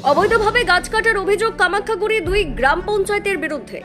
অবৈধভাবে গাছ কাটার অভিযোগ কামাখ্যাগুড়ি দুই গ্রাম পঞ্চায়েতের বিরুদ্ধে।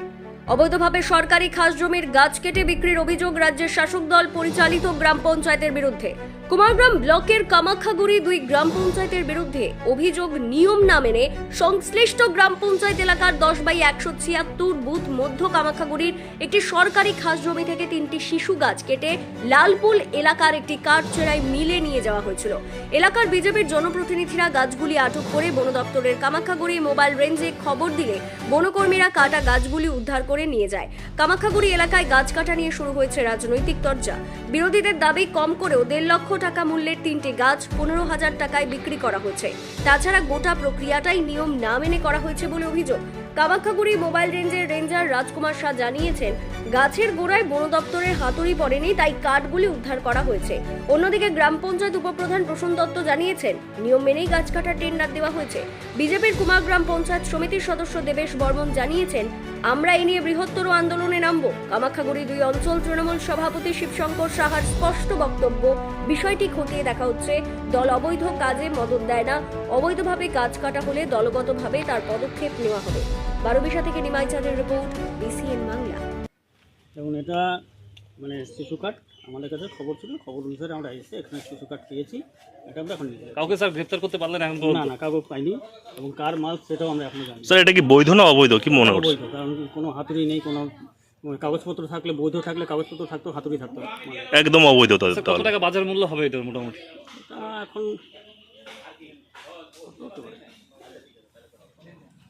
অবৈধভাবে সরকারি খাস জমির গাছ কেটে বিক্রির অভিযোগ রাজ্যের শাসক দল পরিচালিত গ্রাম পঞ্চায়েতের বিরুদ্ধে। কুমারগ্রাম ব্লকের কামাখ্যাগুড়ি দুই গ্রাম পঞ্চায়েতের বিরুদ্ধে অভিযোগ নিয়ম না মেনে সংশ্লিষ্ট গ্রাম পঞ্চায়েত এলাকার দশ বাই একশো ছিয়াত্তর বুথ মধ্য কামাখ্যাগুড়ির একটি সরকারি খাস জমি থেকে তিনটি শিশু গাছ কেটে লালপুল এলাকার একটি কাঠ চেরাই মিলে নিয়ে যাওয়া হয়েছিল। এলাকার বিজেপির জনপ্রতিনিধিরা গাছগুলি আটক করে বন দপ্তরের কামাখ্যাগুড়ি মোবাইল রেঞ্জে খবর দিলে বনকর্মীরা কাটা গাছগুলি উদ্ধার করে নিয়ে যায়। কামাখ্যাগুড়ি এলাকায় গাছ কাটা নিয়ে শুরু হয়েছে রাজনৈতিক তর্জা। বিরোধীদের দাবি কম করেও দেড় লক্ষ টাকা মূল্যের তিনটি গাছ পনেরো হাজার টাকায় বিক্রি করা হয়েছে তাছাড়া গোটা প্রক্রিয়াটাই নিয়ম না মেনে করা হয়েছে বলে অভিযোগ। কামাখ্যাগুড়ি মোবাইল রেঞ্জের রেঞ্জার রাজকুমার শাহ জানিয়েছেন, গাছের গোড়ায় বন দপ্তরের হাতুড়ি পড়েনি, তাই কাঠগুলি উদ্ধার করা হয়েছে। অন্যদিকে গ্রাম পঞ্চায়েত উপপ্রধান প্রসূন দত্ত জানিয়েছেন, নিয়ম মেনেই গাছ কাটার টেন্ডার দেওয়া হয়েছে। বিজেপির কুমারগ্রাম পঞ্চায়েত সমিতির সদস্য দেবেশ বর্মন জানিয়েছেন, আমরা এ নিয়ে বৃহত্তর আন্দোলনে নামব। কামাখ্যাগুড়ি দুই অঞ্চল তৃণমূল সভাপতি শিবশঙ্কর সাহার স্পষ্ট বক্তব্য, বিষয়টি খতিয়ে দেখা হচ্ছে, দল অবৈধ কাজে মদত দেয় না, অবৈধভাবে গাছ কাটা হলে দলগতভাবে তার পদক্ষেপ নেওয়া হবে। বারোবিশা থেকে নিমাই চাঁদের রিপোর্ট বিসিএন বাংলা। এবং এটা মানে শিশু কাঠ আমাদের কাছে খবর ছিল খবর অনুসারে আমরা এসে এখানে শিশু কাঠ পেয়েছি এটা আমরা এখন কাউকে স্যার গ্রেপ্তার করতে পারলেন এখন না? না কাগজ পাইনি এবং কার মাল সেটাও আমরা এখনও জানি স্যার এটা কি বৈধ না অবৈধ? কি মনে করছে বৈধ কারণ কোনো হাতুড়ি নেই কোনো মানে কাগজপত্র থাকলে বৈধ থাকলে কাগজপত্র থাকতো হাতুড়ি থাকতো। একদম অবৈধ কত টাকা বাজার মূল্য হবে এটার মোটামুটি? এখন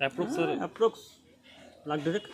approx sir approx lakh direct